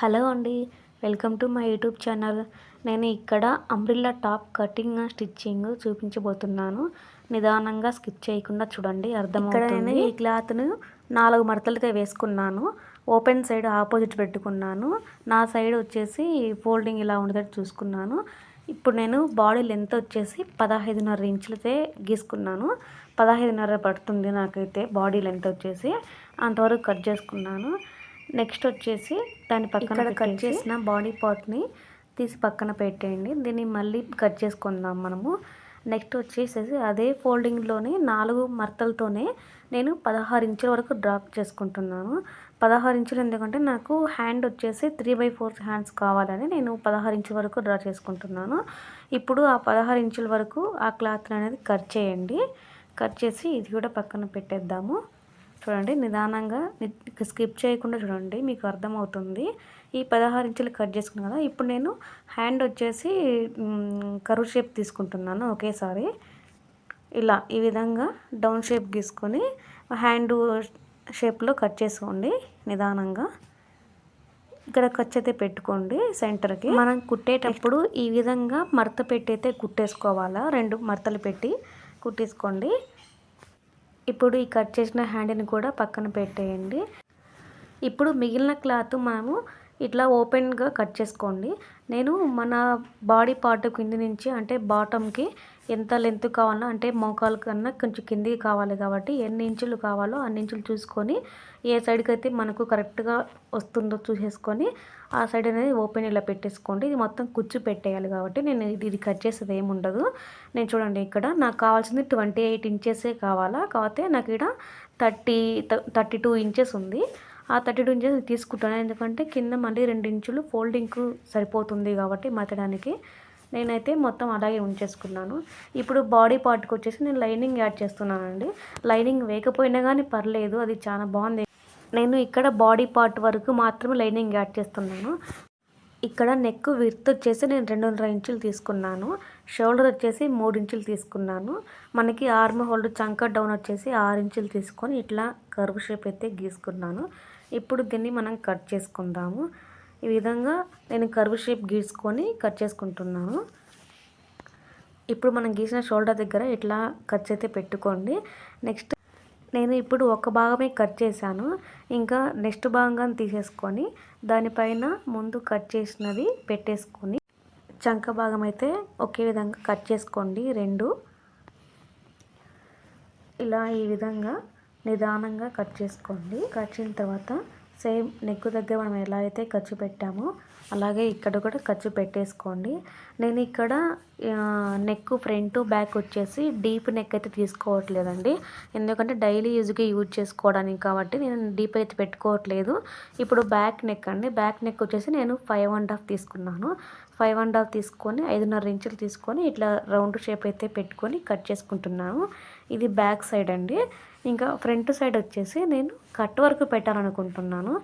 Hello అండి welcome to my YouTube channel. నేను ఇక్కడ అంబ్రిల్లా టాప్ కటింగ్ స్టిచ్చింగ్ చూపించబోతున్నాను. నిదానంగా స్కిప్ చేయకుండా చూడండి అర్థం ఇక్కడ నేను ఈ క్లాత్ను నాలుగు మడతలుగా వేసుకున్నాను. ఓపెన్ సైడ్ ఆపోజిట్ పెట్టుకున్నాను. నా సైడ్ వచ్చేసి ఫోల్డింగ్ ఇలా ఉండేటట్టు చూసుకున్నాను. ఇప్పుడు నేను బాడీ లెంత్ వచ్చేసి పదహైదున్నర ఇంచులతే గీసుకున్నాను. పదహైదున్నర పడుతుంది నాకైతే బాడీ లెంత్ వచ్చేసి. అంతవరకు కట్ చేసుకున్నాను. నెక్స్ట్ వచ్చేసి దాని పక్కన కట్ చేసిన బాడీ పార్ట్ని తీసి పక్కన పెట్టేయండి. దీన్ని మళ్ళీ కట్ చేసుకుందాం మనము. నెక్స్ట్ వచ్చేసేసి అదే ఫోల్డింగ్లోనే నాలుగు మర్తలతోనే నేను పదహారు ఇంచుల వరకు డ్రాప్ చేసుకుంటున్నాను. పదహారు ఇంచులు ఎందుకంటే నాకు హ్యాండ్ వచ్చేసి త్రీ బై ఫోర్ హ్యాండ్స్ కావాలని నేను పదహారు ఇంచుల వరకు డ్రా చేసుకుంటున్నాను. ఇప్పుడు ఆ పదహారు ఇంచుల వరకు ఆ క్లాత్ అనేది కట్ చేయండి. కట్ చేసి ఇది కూడా పక్కన పెట్టేద్దాము. చూడండి నిదానంగా స్కిప్ చేయకుండా చూడండి మీకు అర్థమవుతుంది. ఈ పదహారు ఇంచులు కట్ చేసుకున్నాను కదా ఇప్పుడు నేను హ్యాండ్ వచ్చేసి కరువు షేప్ తీసుకుంటున్నాను ఒకేసారి. ఇలా ఈ విధంగా డౌన్ షేప్ గీసుకొని హ్యాండ్ షేప్లో కట్ చేసుకోండి నిదానంగా. ఇక్కడ ఖర్చు అయితే పెట్టుకోండి సెంటర్కి. మనం కుట్టేటప్పుడు ఈ విధంగా మడత పెట్టి అయితే కుట్టేసుకోవాలా? రెండు మడతలు పెట్టి కుట్టేసుకోండి. ఇప్పుడు ఈ కట్ చేసిన హ్యాండ్ని కూడా పక్కన పెట్టేయండి. ఇప్పుడు మిగిలిన క్లాత్ మనము ఇట్లా ఓపెన్గా కట్ చేసుకోండి. నేను మన బాడీ పార్ట్ కింద నుంచి అంటే బాటమ్కి ఎంత లెంత్ కావాలన్నా అంటే మోకాల కన్నా కొంచెం కిందికి కావాలి కాబట్టి ఎన్ని ఇంచులు కావాలో అన్ని ఇంచులు చూసుకొని ఏ సైడ్కి అయితే మనకు కరెక్ట్గా వస్తుందో చూసేసుకొని ఆ సైడ్ అనేది ఓపెన్ ఇలా పెట్టేసుకోండి. ఇది మొత్తం కుచ్చు పెట్టేయాలి కాబట్టి నేను ఇది ఇది కట్ చేసేది ఏమి ఉండదు. నేను చూడండి ఇక్కడ నాకు కావాల్సింది ట్వంటీ ఎయిట్ ఇంచెసే కావాలా కాకపోతే నాకు ఇక్కడ థర్టీ థర్టీ టూ ఇంచెస్ ఉంది. ఆ థర్టీ టూ ఇంచెస్ తీసుకుంటాను. ఎందుకంటే కింద మళ్ళీ రెండు ఇంచులు ఫోల్డింగ్కు సరిపోతుంది కాబట్టి మతడానికి. నేనైతే మొత్తం అలాగే ఉంచేసుకున్నాను. ఇప్పుడు బాడీ పార్ట్కి వచ్చేసి నేను లైనింగ్ యాడ్ చేస్తున్నానండి. లైనింగ్ వేయకపోయినా కానీ పర్లేదు అది చాలా బాగుంది. నేను ఇక్కడ బాడీ పార్ట్ వరకు మాత్రమే లైనింగ్ యాడ్ చేస్తున్నాను. ఇక్కడ నెక్ విర్త్ వచ్చేసి నేను రెండున్నర ఇంచులు తీసుకున్నాను. షోల్డర్ వచ్చేసి మూడు ఇంచులు తీసుకున్నాను. మనకి ఆర్మ్ హోల్డ్ చంక డౌన్ వచ్చేసి ఆరు ఇంచులు తీసుకొని ఇట్లా కర్వ్ షేప్ అయితే గీసుకున్నాను. ఇప్పుడు దీన్ని మనం కట్ చేసుకుందాము. ఈ విధంగా నేను కర్వ్ షేప్ గీసుకొని కట్ చేసుకుంటున్నాను. ఇప్పుడు మనం గీసిన షోల్డర్ దగ్గర ఇట్లా కట్ అయితే పెట్టుకోండి. నెక్స్ట్ నేను ఇప్పుడు ఒక భాగమే కట్ చేశాను. ఇంకా నెక్స్ట్ భాగంగా తీసేసుకొని దానిపైన ముందు కట్ చేసినది పెట్టేసుకొని చంక భాగం అయితే ఒకే విధంగా కట్ చేసుకోండి. రెండు. ఇలా ఈ విధంగా నిదానంగా కట్ చేసుకోండి. కట్ చేసిన తర్వాత సేమ్ నెక్ దగ్గర మనం ఎలా అయితే ఖర్చు పెట్టామో అలాగే ఇక్కడ కూడా ఖర్చు పెట్టేసుకోండి. నేను ఇక్కడ నెక్ ఫ్రంట్ బ్యాక్ వచ్చేసి డీప్ నెక్ అయితే తీసుకోవట్లేదండి. ఎందుకంటే డైలీ యూజ్కి యూజ్ చేసుకోవడానికి కాబట్టి నేను డీప్ అయితే పెట్టుకోవట్లేదు. ఇప్పుడు బ్యాక్ నెక్ అండి. బ్యాక్ నెక్ వచ్చేసి నేను ఫైవ్ అండ్ హాఫ్ తీసుకున్నాను. ఫైవ్ అండ్ హాఫ్ తీసుకొని ఐదున్నర ఇంచులు తీసుకొని ఇట్లా రౌండ్ షేప్ అయితే పెట్టుకొని కట్ చేసుకుంటున్నాను. ఇది బ్యాక్ సైడ్ అండి. ఇంకా ఫ్రంట్ సైడ్ వచ్చేసి నేను కట్ వర్క్ పెట్టాలనుకుంటున్నాను.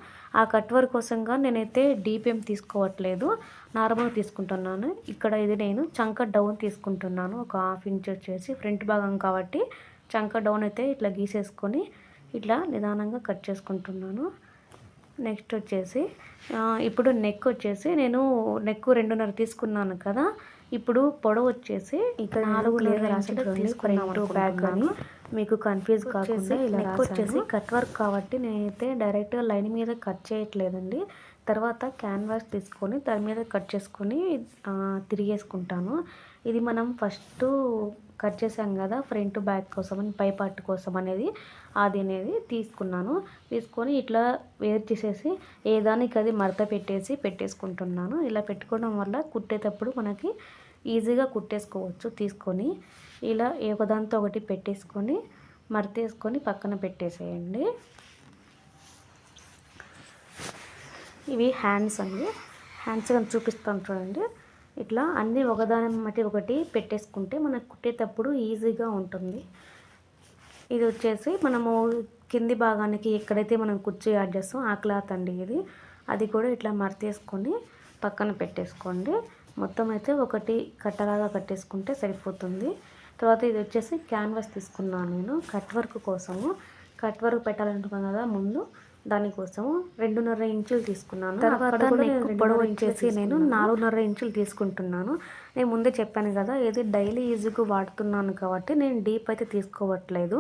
ఆ కట్ వర్క్ కోసంగా నేనైతే డీపీఎం తీసుకోవట్లేదు. నార్మల్ తీసుకుంటున్నాను. ఇక్కడ ఇది నేను చంక డౌన్ తీసుకుంటున్నాను. ఒక హాఫ్ ఇంచ్ వచ్చేసి ఫ్రంట్ భాగం కాబట్టి చంక డౌన్ అయితే ఇట్లా గీసేసుకొని ఇట్లా నిదానంగా కట్ చేసుకుంటున్నాను. నెక్స్ట్ వచ్చేసి ఇప్పుడు నెక్ వచ్చేసి నేను నెక్ రెండున్నర తీసుకున్నాను కదా ఇప్పుడు పొడవు వచ్చేసి ఇక్కడ నాలుగు తీసుకున్నాను బ్యాగ్ కానీ మీకు కన్ఫ్యూజ్ కాకుండా ఇలా నెక్ వచ్చేసి కట్ వర్క్ కాబట్టి నేనైతే డైరెక్ట్గా లైన్ మీద కట్ చేయట్లేదండి. తర్వాత క్యాన్వాస్ తీసుకొని దాని మీద కట్ చేసుకొని తిరిగేసుకుంటాను. ఇది మనం ఫస్ట్ కట్ చేసాం కదా ఫ్రంట్ బ్యాక్ కోసం అని పై పార్ట్ కోసం అనేది అది అనేది తీసుకున్నాను. తీసుకొని ఇట్లా వేరు చేసేసి ఏ దానికి అది మడత పెట్టేసి పెట్టేసుకుంటున్నాను. ఇలా పెట్టుకోవడం వల్ల కుట్టేటప్పుడు మనకి ఈజీగా కుట్టేసుకోవచ్చు. తీసుకొని ఇలా ఒకదాంతో ఒకటి పెట్టేసుకొని మడతేసుకొని పక్కన పెట్టేసేయండి. ఇవి హ్యాండ్స్ అండి. హ్యాండ్స్ కానీ చూపిస్తాను చూడండి. ఇట్లా అన్నీ ఒకదాని మట్టి ఒకటి పెట్టేసుకుంటే మనకు కుట్టేటప్పుడు ఈజీగా ఉంటుంది. ఇది వచ్చేసి మనము కింది భాగానికి ఎక్కడైతే మనం కుర్చీ యాడ్ చేస్తాం ఆ క్లాత్ అండి ఇది. అది కూడా ఇట్లా మరతేసుకొని పక్కన పెట్టేసుకోండి. మొత్తం అయితే ఒకటి కట్టలాగా కట్టేసుకుంటే సరిపోతుంది. తర్వాత ఇది వచ్చేసి క్యాన్వాస్ తీసుకున్నాను నేను కట్ వర్క్ కోసము. కట్ వర్క్ పెట్టాలనుకున్నాను కదా ముందు. దానికోసం రెండున్నర ఇంచులు తీసుకున్నాను. తర్వాత పొడవు వచ్చేసి నేను నాలుగున్నర ఇంచులు తీసుకుంటున్నాను. నేను ముందే చెప్పాను కదా ఇది డైలీ యూజ్కి వాడుతున్నాను కాబట్టి నేను డీప్ అయితే తీసుకోవట్లేదు.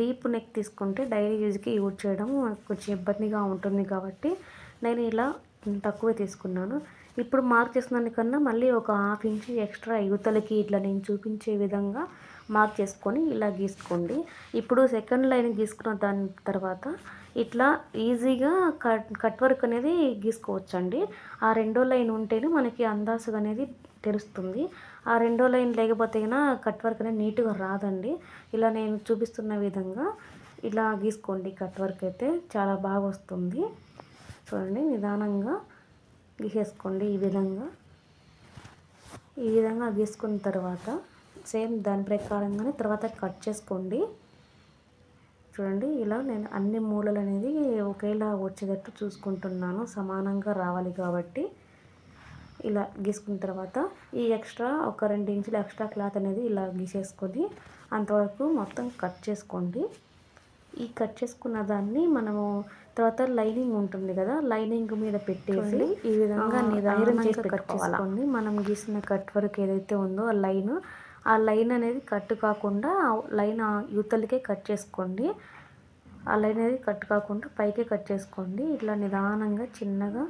డీప్ నెక్ తీసుకుంటే డైలీ యూజ్కి యూజ్ చేయడం కొంచెం ఇబ్బందిగా ఉంటుంది కాబట్టి నేను ఇలా తక్కువే తీసుకున్నాను. ఇప్పుడు మార్క్ చేసిన దానికన్నా మళ్ళీ ఒక హాఫ్ ఇంచ్ ఎక్స్ట్రా యువతలకి ఇట్లా నేను చూపించే విధంగా మార్క్ చేసుకొని ఇలా గీసుకోండి. ఇప్పుడు సెకండ్ లైన్ గీసుకున్న దాని తర్వాత ఇట్లా ఈజీగా కట్ కట్ వర్క్ అనేది గీసుకోవచ్చండి. ఆ రెండో లైన్ ఉంటేనే మనకి అందాసుగా అనేది తెలుస్తుంది. ఆ రెండో లైన్ లేకపోతే కట్ వర్క్ అనేది నీట్గా రాదండి. ఇలా నేను చూపిస్తున్న విధంగా ఇలా గీసుకోండి కట్ వర్క్ అయితే. చాలా బాగా వస్తుంది. చూడండి నిదానంగా గీసేసుకోండి ఈ విధంగా. ఈ విధంగా గీసుకున్న తర్వాత సేమ్ దాని ప్రకారంగానే తర్వాత కట్ చేసుకోండి. చూడండి ఇలా నేను అన్ని మూలలు అనేది ఒకేలా వచ్చేటట్టు చూసుకుంటున్నాను. సమానంగా రావాలి కాబట్టి ఇలా గీసుకున్న తర్వాత ఈ ఎక్స్ట్రా ఒక రెండు ఇంచులు ఎక్స్ట్రా క్లాత్ అనేది ఇలా గీసేసుకొని అంతవరకు మొత్తం కట్ చేసుకోండి. ఈ కట్ చేసుకున్న దాన్ని మనము తర్వాత లైనింగ్ ఉంటుంది కదా లైనింగ్ మీద పెట్టేసి ఈ విధంగా ఐరన్ చేసి కట్ చేసుకోండి. మనం గీసిన కట్ వర్క్ ఏదైతే ఉందో ఆ లైన్ ఆ లైన్ అనేది కట్ కాకుండా లైన్ యూతలకే కట్ చేసుకోండి. ఆ లైన్ అనేది కట్ కాకుండా పైకే కట్ చేసుకోండి. ఇట్లా నిదానంగా చిన్నగా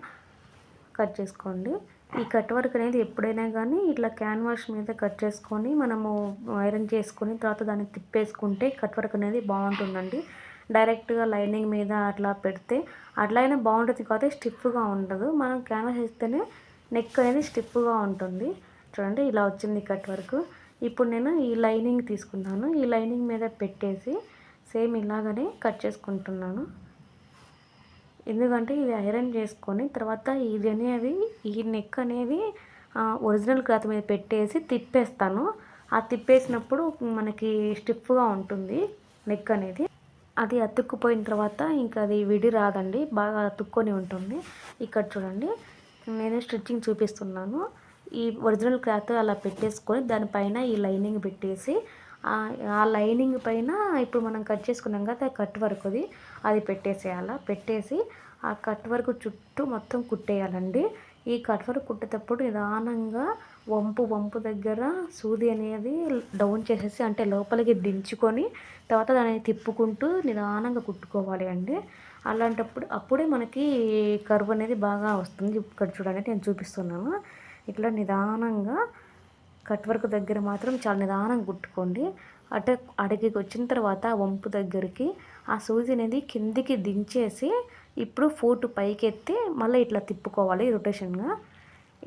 కట్ చేసుకోండి. ఈ కట్ వర్క్ అనేది ఎప్పుడైనా కానీ ఇట్లా క్యాన్వాష్ మీద కట్ చేసుకొని మనము ఐరన్ చేసుకొని తర్వాత దాన్ని తిప్పేసుకుంటే కట్ వర్క్ అనేది బాగుంటుందండి. డైరెక్ట్గా లైనింగ్ మీద అట్లా పెడితే అట్లా అయినా బాగుంటుంది. కాబట్టి స్టిఫ్గా ఉండదు. మనం క్యాన్వాస్ వేస్తేనే నెక్ అనేది స్టిఫ్గా ఉంటుంది. చూడండి ఇలా వచ్చింది కట్ వర్క్. ఇప్పుడు నేను ఈ లైనింగ్ తీసుకున్నాను. ఈ లైనింగ్ మీద పెట్టేసి సేమ్ ఇలాగనే కట్ చేసుకుంటున్నాను. ఎందుకంటే ఇది ఐరన్ చేసుకొని తర్వాత ఇది అనేది ఈ నెక్ అనేది ఒరిజినల్ క్లాత్ మీద పెట్టేసి తిప్పేస్తాను. ఆ తిప్పేసినప్పుడు మనకి స్టిఫ్గా ఉంటుంది నెక్ అనేది. అది అతుక్కుపోయిన తర్వాత ఇంకా అది విడి రాదండి బాగా అతుక్కొని ఉంటుంది. ఇక్కడ చూడండి నేను స్టిచ్చింగ్ చూపిస్తున్నాను. ఈ ఒరిజినల్ క్లాత్ అలా పెట్టేసుకొని దానిపైన ఈ లైనింగ్ పెట్టేసి ఆ లైనింగ్ పైన ఇప్పుడు మనం కట్ చేసుకున్నాం కదా కట్ వర్క్ అది అది పెట్టేసేయాల. పెట్టేసి ఆ కట్ వర్క్ చుట్టూ మొత్తం కుట్టేయాలండి. ఈ కట్ వర్క్ కుట్టేటప్పుడు నిదానంగా వంపు వంపు దగ్గర సూది అనేది డౌన్ చేసేసి అంటే లోపలికి దించుకొని తర్వాత దాన్ని తిప్పుకుంటూ నిదానంగా కుట్టుకోవాలి అండి. అలాంటప్పుడు అప్పుడే మనకి కర్వ్ అనేది బాగా వస్తుంది. ఇక్కడ చూడండి నేను చూపిస్తున్నాను. ఇట్లా నిదానంగా కట్ వర్క్ దగ్గర మాత్రం చాలా నిదానంగా కుట్టుకోండి. అట అడిగికి వచ్చిన తర్వాత వంపు దగ్గరికి ఆ సూది అనేది కిందికి దించేసి ఇప్పుడు ఫోటు పైకి ఎత్తి మళ్ళీ ఇట్లా తిప్పుకోవాలి రొటేషన్గా.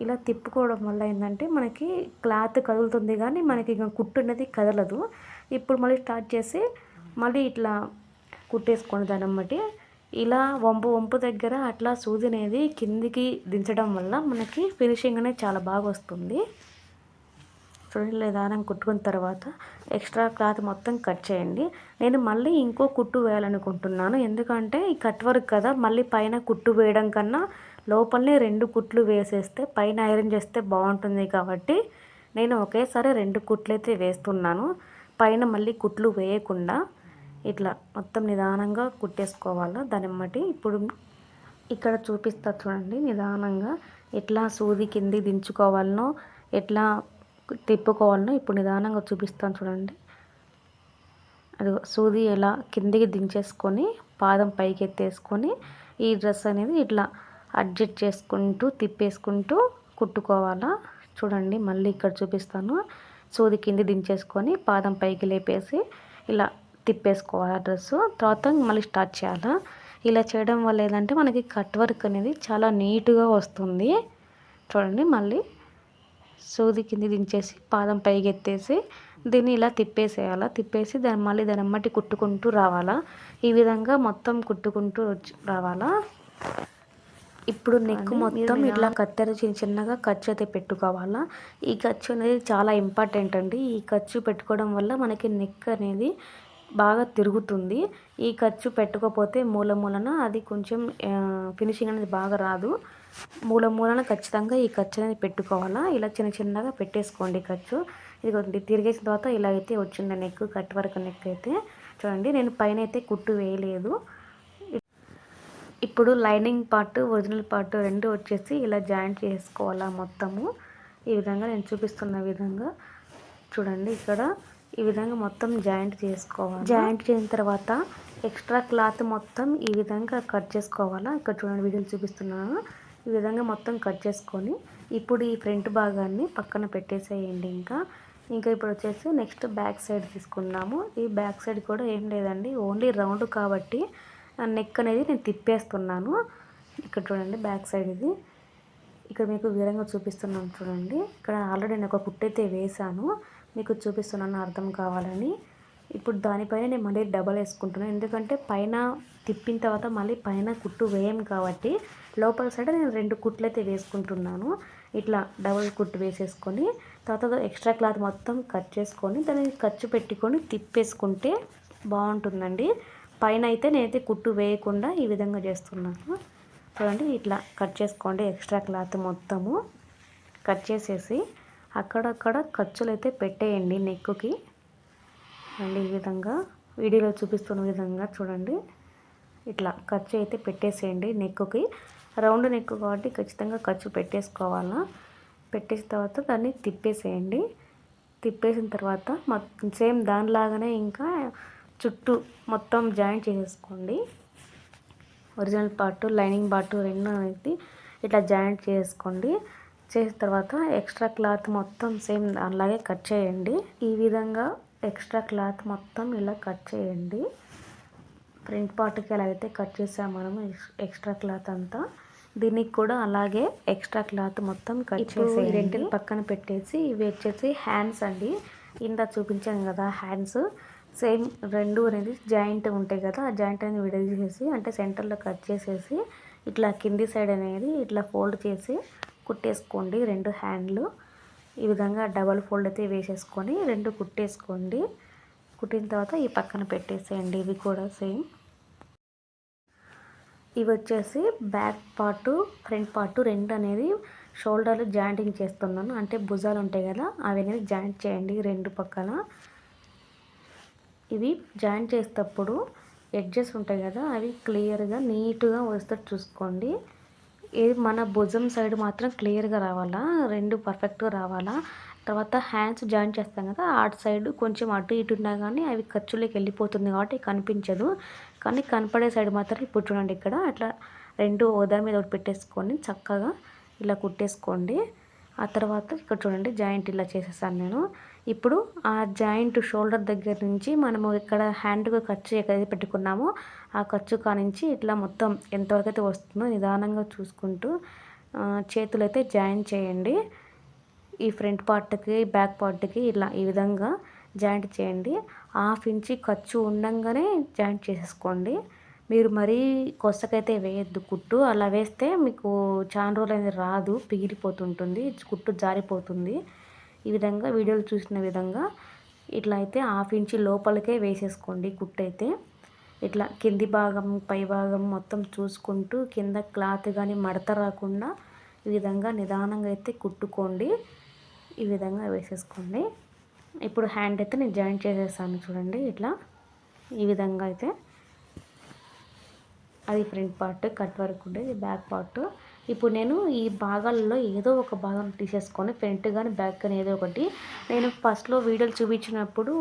ఇలా తిప్పుకోవడం వల్ల ఏంటంటే మనకి క్లాత్ కదులుతుంది కానీ మనకి ఇక కుట్టు అనేది కదలదు. ఇప్పుడు మళ్ళీ స్టార్ట్ చేసి మళ్ళీ ఇట్లా కుట్టేసుకోండి దాన్ని ఇలా వంపు వంపు దగ్గర అట్లా సూది అనేది కిందికి దించడం వల్ల మనకి ఫినిషింగ్ అనేది చాలా బాగా వస్తుంది. చూడండి నిదానం కుట్టుకున్న తర్వాత ఎక్స్ట్రా క్లాత్ మొత్తం కట్ చేయండి. నేను మళ్ళీ ఇంకో కుట్టు వేయాలనుకుంటున్నాను. ఎందుకంటే ఈ కట్ వర్క్ కదా మళ్ళీ పైన కుట్టు వేయడం కన్నా లోపలనే రెండు కుట్లు వేసేస్తే పైన ఐరన్ చేస్తే బాగుంటుంది కాబట్టి నేను ఒకేసారి రెండు కుట్లు అయితే వేస్తున్నాను. పైన మళ్ళీ కుట్లు వేయకుండా ఇట్లా మొత్తం నిదానంగా కుట్టేసుకోవాలా దాని బట్టి ఇప్పుడు ఇక్కడ చూపిస్తా చూడండి నిదానంగా ఎట్లా సూది కింది దించుకోవాలనో ఎట్లా తిప్పుకోవాలనో ఇప్పుడు నిదానంగా చూపిస్తాను చూడండి. అది సూది ఎలా కిందికి దించేసుకొని పాదం పైకి ఎత్తేసుకొని ఈ డ్రెస్ అనేది ఇట్లా అడ్జస్ట్ చేసుకుంటూ తిప్పేసుకుంటూ కుట్టుకోవాలా. చూడండి మళ్ళీ ఇక్కడ చూపిస్తాను. సూది కింది దించేసుకొని పాదం పైకి లేపేసి ఇలా తిప్పేసుకోవాలి డ్రెస్సు తర్వాత మళ్ళీ స్టార్ట్ చేయాలా. ఇలా చేయడం వల్ల ఏంటంటే మనకి కట్ వర్క్ అనేది చాలా నీట్గా వస్తుంది. చూడండి మళ్ళీ సూది కింది దించేసి పాదం పైకి ఎత్తేసి దీన్ని ఇలా తిప్పేసేయాలా. తిప్పేసి దాన్ని మళ్ళీ దాని అమ్మటి కుట్టుకుంటూ రావాలా. ఈ విధంగా మొత్తం కుట్టుకుంటూ రావాలా. ఇప్పుడు నెక్ మొత్తం ఇట్లా కత్తెర చిన్న చిన్నగా ఖర్చు అయితే పెట్టుకోవాలా. ఈ ఖర్చు అనేది చాలా ఇంపార్టెంట్ అండి. ఈ ఖర్చు పెట్టుకోవడం వల్ల మనకి నెక్ అనేది బాగా తిరుగుతుంది. ఈ ఖర్చు పెట్టుకోపోతే మూల మూలన అది కొంచెం ఫినిషింగ్ అనేది బాగా రాదు. మూల మూలన ఖచ్చితంగా ఈ ఖర్చు అనేది పెట్టుకోవాలా? ఇలా చిన్న చిన్నగా పెట్టేసుకోండి ఖర్చు. ఇది తిరిగేసిన తర్వాత ఇలా అయితే వచ్చింది నెక్ కట్ వరకు నెక్ అయితే. చూడండి నేను పైన అయితే కుట్టు వేయలేదు. ఇప్పుడు లైనింగ్ పార్ట్ ఒరిజినల్ పార్ట్ రెండు వచ్చేసి ఇలా జాయింట్ చేసుకోవాలా మొత్తము. ఈ విధంగా నేను చూపిస్తున్న విధంగా. చూడండి ఇక్కడ ఈ విధంగా మొత్తం జాయింట్ చేసుకోవాలి? జాయింట్ చేసిన తర్వాత ఎక్స్ట్రా క్లాత్ మొత్తం ఈ విధంగా కట్ చేసుకోవాలా? ఇక్కడ చూడండి వీడియోలు చూపిస్తున్నాను. ఈ విధంగా మొత్తం కట్ చేసుకొని ఇప్పుడు ఈ ఫ్రంట్ భాగాన్ని పక్కన పెట్టేసేయండి ఇంకా. ఇంకా ఇప్పుడు వచ్చేసి నెక్స్ట్ బ్యాక్ సైడ్ తీసుకున్నాము ఈ బ్యాక్ సైడ్ కూడా ఏం లేదండి ఓన్లీ రౌండ్ కాబట్టి నెక్ అనేది నేను తిప్పేస్తున్నాను. ఇక్కడ చూడండి బ్యాక్ సైడ్ ఇది. ఇక్కడ మీకు వివరంగా చూపిస్తున్నాను చూడండి. ఇక్కడ ఆల్రెడీ నేను ఒక కుట్టైతే వేసాను మీకు చూపిస్తున్నాను అర్థం కావాలని. ఇప్పుడు దానిపైన నేను మళ్ళీ డబల్ వేసుకుంటున్నాను ఎందుకంటే పైన తిప్పిన తర్వాత మళ్ళీ పైన కుట్టు వేయం కాబట్టి లోపల సైడ్ నేను రెండు కుట్లు అయితే వేసుకుంటున్నాను. ఇట్లా డబల్ కుట్టు వేసేసుకొని తర్వాత ఎక్స్ట్రా క్లాత్ మొత్తం కట్ చేసుకొని దాన్ని ఖర్చు పెట్టుకొని తిప్పేసుకుంటే బాగుంటుందండి. పైన అయితే నేనైతే కుట్టు వేయకుండా ఈ విధంగా చేస్తున్నాను. చూడండి ఇట్లా కట్ చేసుకోండి ఎక్స్ట్రా క్లాత్ మొత్తము. కట్ చేసేసి అక్కడక్కడ ఖర్చులు అయితే పెట్టేయండి నెక్కుకి. అండ్ ఈ విధంగా వీడియోలో చూపిస్తున్న విధంగా చూడండి. ఇట్లా ఖర్చు అయితే పెట్టేసేయండి నెక్కుకి. రౌండ్ నెక్ కాబట్టి ఖచ్చితంగా ఖర్చు పెట్టేసుకోవాలా? పెట్టేసిన తర్వాత దాన్ని తిప్పేసేయండి. తిప్పేసిన తర్వాత మొత్తం సేమ్ దానిలాగానే ఇంకా చుట్టూ మొత్తం జాయిన్ చేసేసుకోండి. ఒరిజినల్ పార్ట్ లైనింగ్ పార్ట్ రెండు అనేది ఇట్లా జాయింట్ చేసుకోండి చేసిన తర్వాత ఎక్స్ట్రా క్లాత్ మొత్తం సేమ్ అలాగే కట్ చేయండి. ఈ విధంగా ఎక్స్ట్రా క్లాత్ మొత్తం ఇలా కట్ చేయండి. ఫ్రంట్ పార్ట్కి ఎలాగైతే కట్ చేసాము మనము ఎక్స్ట్రా క్లాత్ అంతా దీనికి కూడా అలాగే ఎక్స్ట్రా క్లాత్ మొత్తం కట్ చేసి రెంటిని పక్కన పెట్టేసి ఇవి వచ్చేసి హ్యాండ్స్ అండి. ఇందా చూపించాను కదా హ్యాండ్స్. సేమ్ రెండు అనేది జాయింట్ ఉంటాయి కదా ఆ జాయింట్ అనేది విడదీసేసి అంటే సెంటర్లో కట్ చేసేసి ఇట్లా కింది సైడ్ అనేది ఇట్లా ఫోల్డ్ చేసి కుట్టేసుకోండి రెండు హ్యాండ్లు. ఈ విధంగా డబల్ ఫోల్డ్ అయితే వేసేసుకొని రెండు కుట్టేసుకోండి. కుట్టిన తర్వాత ఈ పక్కన పెట్టేసేయండి. ఇవి కూడా సేమ్. ఇవి వచ్చేసి బ్యాక్ పార్టు ఫ్రంట్ పార్టు రెండు అనేది షోల్డర్లు జాయింటింగ్ చేస్తున్నాను. అంటే భుజాలు ఉంటాయి కదా అవి అనేది జాయింట్ చేయండి రెండు పక్కన ఇవి జాయింట్ చేసేటప్పుడు ఎడ్జెస్ ఉంటాయి కదా అవి క్లియర్గా నీట్గా వస్తే చూసుకోండి. ఇది మన భుజం సైడ్ మాత్రం క్లియర్గా రావాలా? రెండు పర్ఫెక్ట్గా రావాలా? తర్వాత హ్యాండ్స్ జాయిన్ చేస్తాం కదా అటు సైడ్ కొంచెం అటు ఇటు ఉన్నా కానీ అవి ఖర్చులోకి వెళ్ళిపోతుంది కాబట్టి కనిపించదు. కానీ కనపడే సైడ్ మాత్రం ఇప్పుడు చూడండి ఇక్కడ అట్లా రెండు ఓదా మీద ఒకటి పెట్టేసుకొని చక్కగా ఇలా కుట్టేసుకోండి. ఆ తర్వాత ఇక్కడ చూడండి జాయింట్ ఇలా చేసేసాను నేను. ఇప్పుడు ఆ జాయింట్ షోల్డర్ దగ్గర నుంచి మనము ఇక్కడ హ్యాండ్కు ఖర్చు ఎక్కడైతే పెట్టుకున్నామో ఆ ఖర్చు కానించి ఇట్లా మొత్తం ఎంతవరకు అయితే వస్తుందో నిదానంగా చూసుకుంటూ చేతులు అయితే జాయిన్ చేయండి. ఈ ఫ్రంట్ పార్ట్కి బ్యాక్ పార్ట్కి ఇలా ఈ విధంగా జాయింట్ చేయండి. హాఫ్ ఇంచి ఖర్చు ఉండగానే జాయింట్ చేసేసుకోండి. మీరు మరీ కొసకైతే వేయద్దు. కుట్టు అలా వేస్తే మీకు చాలా రోజులు అనేది రాదు పిగిలిపోతుంటుంది కుట్టు జారిపోతుంది. ఈ విధంగా వీడియోలు చూసిన విధంగా ఇట్లా అయితే హాఫ్ ఇంచి లోపలికే వేసేసుకోండి కుట్టయితే ఇట్లా కింది భాగం పై భాగం మొత్తం చూసుకుంటూ కింద క్లాత్ కానీ మడత రాకుండా ఈ విధంగా నిదానంగా అయితే కుట్టుకోండి. ఈ విధంగా వేసేసుకోండి. ఇప్పుడు హ్యాండ్ అయితే నేను జాయిన్ చేసేసాను చూడండి ఇట్లా. ఈ విధంగా అయితే అది ఫ్రంట్ పార్ట్ కట్ వర్క్ ఉండేది బ్యాక్ పార్ట్. ఇప్పుడు నేను ఈ భాగాలలో ఏదో ఒక భాగం తీసేసుకొని ఫ్రంట్ కానీ బ్యాక్ కానీ ఏదో ఒకటి నేను ఫస్ట్లో వీడియోలు చూపించినప్పుడు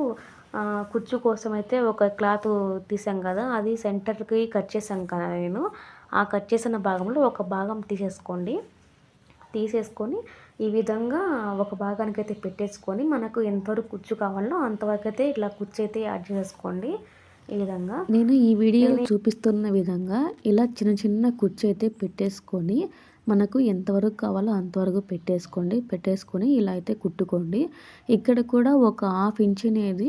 కుచ్చు కోసం అయితే ఒక క్లాత్ తీసాం కదా అది సెంటర్కి కట్ చేసాం కదా నేను. ఆ కట్ చేసిన భాగంలో ఒక భాగం తీసేసుకోండి. తీసేసుకొని ఈ విధంగా ఒక భాగానికి అయితే పెట్టేసుకొని మనకు ఎంతవరకు కుచ్చు కావాలో అంతవరకు అయితే ఇట్లా కుచ్చు అయితే యాడ్ చేసుకోండి ఈ విధంగా నేను ఈ వీడియో చూపిస్తున్న విధంగా ఇలా చిన్న చిన్న కుర్చీ అయితే పెట్టేసుకొని మనకు ఎంతవరకు కావాలో అంతవరకు పెట్టేసుకోండి. పెట్టేసుకొని ఇలా అయితే కుట్టుకోండి. ఇక్కడ కూడా ఒక హాఫ్ ఇంచ్ అనేది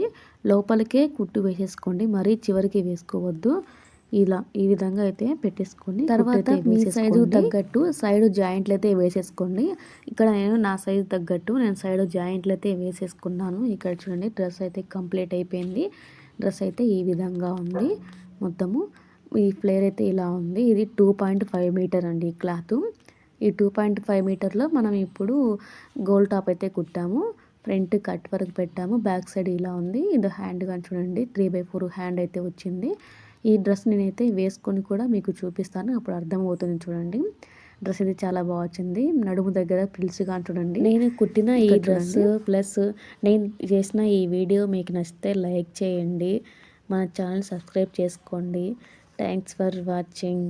లోపలికే కుట్టు వేసేసుకోండి. మరీ చివరికి వేసుకోవద్దు. ఇలా ఈ విధంగా అయితే పెట్టేసుకోండి తర్వాత మీ సైజు తగ్గట్టు సైడ్ జాయింట్లు అయితే వేసేసుకోండి. ఇక్కడ నేను నా సైజు తగ్గట్టు నేను సైడ్ జాయింట్లు అయితే వేసేసుకున్నాను. ఇక్కడ చూడండి డ్రెస్ అయితే కంప్లీట్ అయిపోయింది. డ్రెస్ అయితే ఈ విధంగా ఉంది. మొత్తము ఈ ఫ్లేర్ అయితే ఇలా ఉంది. ఇది టూ పాయింట్ ఫైవ్ మీటర్ అండి ఈ క్లాత్. ఈ టూ పాయింట్ ఫైవ్ మీటర్లో మనం ఇప్పుడు గోల్ టాప్ అయితే కుట్టాము. ఫ్రంట్ కట్ వరకు పెట్టాము. బ్యాక్ సైడ్ ఇలా ఉంది. ఇది హ్యాండ్ కానీ చూడండి. త్రీ బై ఫోర్ హ్యాండ్ అయితే వచ్చింది. ఈ డ్రెస్ నేనైతే వేసుకొని కూడా మీకు చూపిస్తాను. అప్పుడు అర్థమవుతుంది చూడండి. డ్రెస్ ఇది చాలా బాగా వచ్చింది. నడుము దగ్గర పిలిచిగా చూడండి. నేను కుట్టిన ఈ డ్రెస్ ప్లస్ నేను చేసిన ఈ వీడియో మీకు నచ్చితే లైక్ చేయండి. మన ఛానల్ సబ్స్క్రైబ్ చేసుకోండి. Thanks for watching.